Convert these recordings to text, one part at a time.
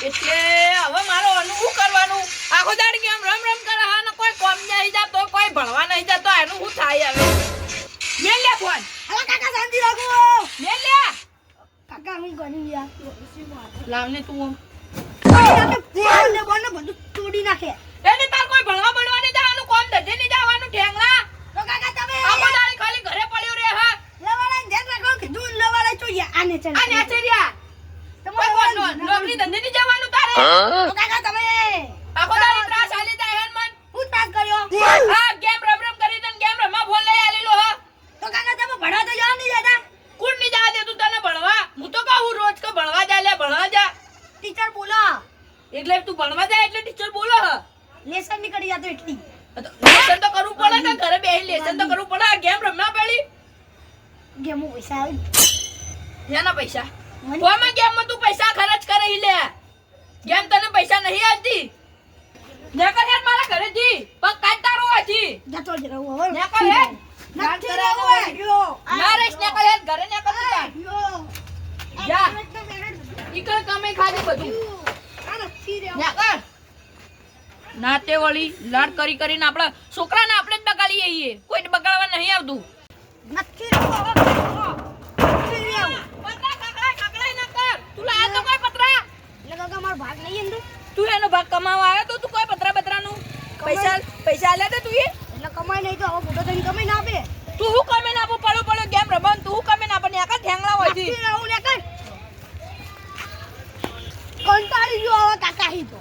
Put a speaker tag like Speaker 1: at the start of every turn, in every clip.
Speaker 1: એટલે હવે મારો અનુભવ કરવાનું? આખો દાડી કેમ રમ રમ કરે હા ને કોઈ કોમ નહીં જતો કોઈ ભણવા નહીં જતો એનું શું થાય હવે? લે લે ફોન.
Speaker 2: હવે કાકા શાંતિ રાખો.
Speaker 1: લે લે.
Speaker 2: કાકા હું ગણી યાર
Speaker 1: લાવ ને તું
Speaker 2: ને બોલ ને બધું તોડી નાખે?
Speaker 1: એને તાર કોઈ ભણવા ભણવા નહીં જવાનું કોમ ધજે નહીં જવાનું ઠેંગલા
Speaker 2: તો કાકા તમે
Speaker 1: આખો દાડી ખાલી ઘરે પડ્યો રે હા
Speaker 2: લવાળા ધ્યાન રાખો કે દૂધ લવાળા જોઈએ આને ચાલ
Speaker 1: આ નેચરિયા કોઈ કોમ નો- નોકરી ધંધે નહીં જવાનું તારે
Speaker 2: તો કાકા તમે
Speaker 1: આખો દાડી ત્રાસ આલી જાય હેન મન?
Speaker 2: હું તાસ કર્યો.
Speaker 1: હા ગેમ રમ રમ કરી તને ગેમ રમવા ફોન લઈ આલેલો હા.
Speaker 2: તો કાકા તમે ભણવા તો જવા નહીં જતા?
Speaker 1: કોણ નહીં જવા દે તું તને ભણવા? હું તો કહું રોજ કે ભણવા જા લે ભણવા જા.
Speaker 2: ટીચર બોલો.
Speaker 1: એટલે તું ભણવા જાય એટલે ટીચર બોલો હ.
Speaker 2: લેસન નીકળી જતો એટલી.
Speaker 1: લેસન તો કરવું પડે ને ઘરે બેસી લેસન તો કરવું પડે. આ ગેમ રમવા પડી
Speaker 2: ગેમો પૈસા આવી
Speaker 1: એના પૈસા?
Speaker 2: મને-
Speaker 1: કોમાં તું પૈસા ખર્ચ કરે લે? નહીં આવતી. નેકર હેડ મારા ઘરે જી પગ કાઢ તારો હજી.
Speaker 2: જતો જ રહું હવે.
Speaker 1: નેકર હેડ.
Speaker 2: નથી રહેવું
Speaker 1: ના રેસ નેકર હેડ. ઘરે નેકર તું જા.
Speaker 2: આ તો મેં-
Speaker 1: ઈકણ કમે ખાધે બધું?
Speaker 2: યો. આ નથી રહેવું.
Speaker 1: નેકર નાતે વળી લાડ કરી કરીને આપણા છોકરાને આપણે જ બગાડીએ છીએ. કોઈને બગાડવા નહીં આવતું.
Speaker 2: નથી હવે. નથી રહેવું.
Speaker 1: પતરા કાકડા કાકડા ના કર તું લાયા તો કોઈ પતરા
Speaker 2: એટલે કાકા મારો ભાગ નહીં અંદર
Speaker 1: તું એનો ભાગ કમાવા આવ્યો તો તું કોઈ પતરા બતરાનું પૈસા પૈસા આલ્યા તા તું એ.
Speaker 2: એટલે કમાઈ નહીં તો હવે મોટો થઈને કમાઈ ના આપે.
Speaker 1: તું હું કમે ના આપું? પડો પડો ગેમ રમન તું હું કમે ના આપો? ને આકા ઠેંગલા હોય છે.
Speaker 2: હું ને કઈ કંટાળી ગયો હવે કાકા હી તો.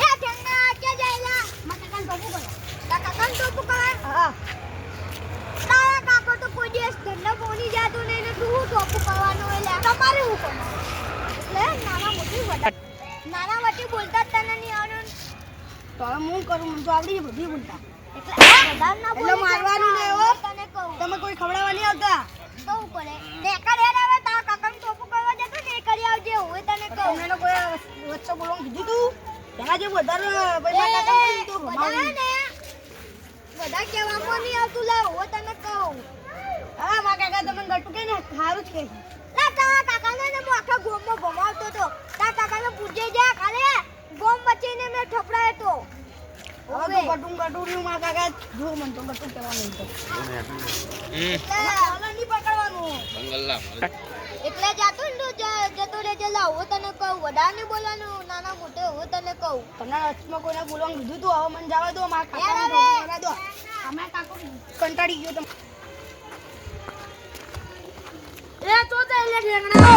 Speaker 2: એ ઠેંગા ક્યાં જાયલા. મારા કાકાને ટોપું કરે તારા કાકાને ટોપું કરે હા. તારા કાકો તો કોઈ દિવસ ધંધો બોલી જાતો નહીં ને તું હું ટોપું કરવાનું એટલે તમારે હું કરવાનું એટલે નાના મોટી વડા નાના વટી બોલતા જ તને નહીં આવડે. તો હવે હું કરું મને તો આવડી બધી બોલતા. એટલે મારવાનું ને એવો તને કહું. તમે કોઈ ખવડાવવા નહીં આવતા. તો હું કરે? તે કરે હવે તારા કાકાને ટોપું કરવા જતો ને કરી આવજે હું તને કહું. તમે કોઈ વચ્ચે બોલવાનું કીધું તું? તેના જે વધારે પૈસા કાકા તો બધા ને બધા કહેવામાં નહીં આવતું લાવ હું તને કહું. હા મારા કાકા તમને ગટુ કે ને સારું જ કે લા તારા કાકાને ને હું આખા ગોમમાં ભમાવતો તો તારા કાકાને પૂછે જા કાલે ગોમ મેં તો. હવે તો ગટું ગટું માં કાકા જો મન તો ગટું કહેવાનું તો એટલે ની પકડવાનું. એટલે જાતો ને જતો રહેજે લા હું તને કહું વધારે નહીં બોલવાનું નાના મોટે હું તને કહું. તને વચમાં કોઈને બોલવાનું કીધું તું હવે મને જવા દો મારા કાકા દો. અમે કાકો કંટાળી ગયો તમે. એ તો તે ઠેંગણા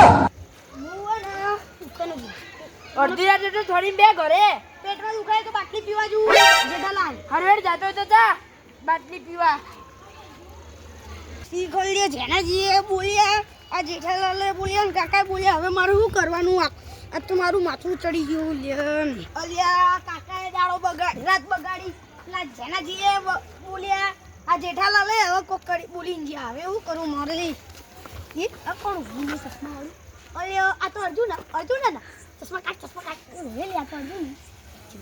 Speaker 2: હું ને ગયો.
Speaker 1: અડધી રાતે તો થોડી બે ઘરે.
Speaker 2: પેટમાં દુખાય તો બાટલી પીવા જવું. જેઠાલાલ
Speaker 1: હરવેડ જાતો તો જા. બાટલી પીવા.
Speaker 2: સી ખોલીએ જેનાજીએ બોલ્યા. આ જેઠાલાલે બોલ્યા ને કાકા બોલ્યા હવે મારું શું કરવાનું આ? આ તો મારું માથું ચડી ગયું લ્યન. અલ્યા કાકાએ દાડો બગાડી રાત બગાડી. પેલા જેનાજીએ બોલ્યા આ જેઠાલાલે હવે કોક કરી બોલીને ગયા હવે શું કરું મારે. એ આ કોણ ભૂલી સપના વાળું? અલ્યા આ તો અર્જુન અર્જુન ના ચશ્મા કાઢ ચશ્મા કાઢ. ઓ, હે લે, આ તો અર્જુન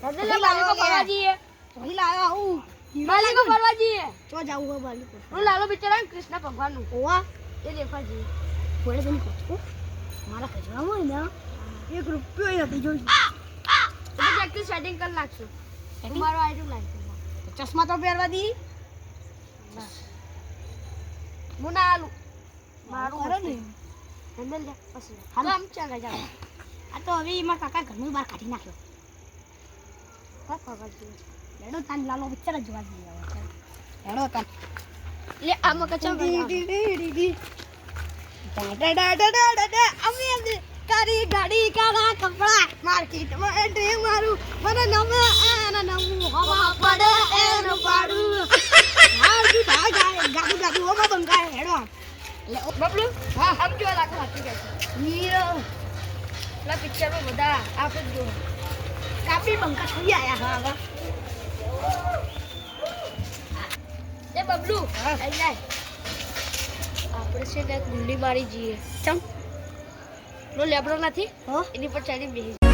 Speaker 1: એટલે બાલિકો ફરવા જઈએ.
Speaker 2: વહી લાવ્યા હું
Speaker 1: બાલિકો ફરવા જઈએ.
Speaker 2: ચો જાવું હે બાલિકો.
Speaker 1: હું લાલો પિક્ચર કૃષ્ણ ભગવાનનું.
Speaker 2: ઓવા
Speaker 1: એ દેખવા જઈએ.
Speaker 2: તો નહીં કરતો. મારા ખજવામાં હોય ને એક રૂપિયો નથી જોઈ
Speaker 1: તો પ્રેક્ટિસ સેટિંગ કરી નાખશું. તું મારો આઈટમ લાગશે
Speaker 2: ચશ્મા તો પહેરવા દી.
Speaker 1: હું ના આલું.
Speaker 2: મારું
Speaker 1: કરે
Speaker 2: ને.
Speaker 1: ને. હેન્ડલ લે પછી
Speaker 2: હાલો.
Speaker 1: આમ ચાલે જા
Speaker 2: આ તો હવે એમાં કાકા ઘરનું બહાર કાઢી નાખ્યો.
Speaker 1: ફરવા જઈએ.
Speaker 2: લેડો તાન લાલો પિક્ચર જોવા જઈએ હવે. લેડો તાન.
Speaker 1: લે આ
Speaker 2: ડી ડી ડી ડી ડી. ડા. અમે ગાડી કાળા કપડા માર્કેટમાં એન્ટ્રી મારું. મને નમે એને નમું હવા પડે એનું પાડું. હા તું ભાગ ગાડું ગાડું ઓમાં બંગાય હેડો.
Speaker 1: બબલુ. હા. સમજો જો હાથી કે પેલા પિક્ચરમાં બધા આપણે જ
Speaker 2: કાપી બંકા થઈ આયા. હા હવે
Speaker 1: એ બબલુ
Speaker 2: હા.
Speaker 1: આઈ જાય. આપણે છે ને ગુંડી મારી જઈએ.
Speaker 2: ચમ.
Speaker 1: નો લેબડો નથી.
Speaker 2: હો.
Speaker 1: એની પર ચાલી બેસી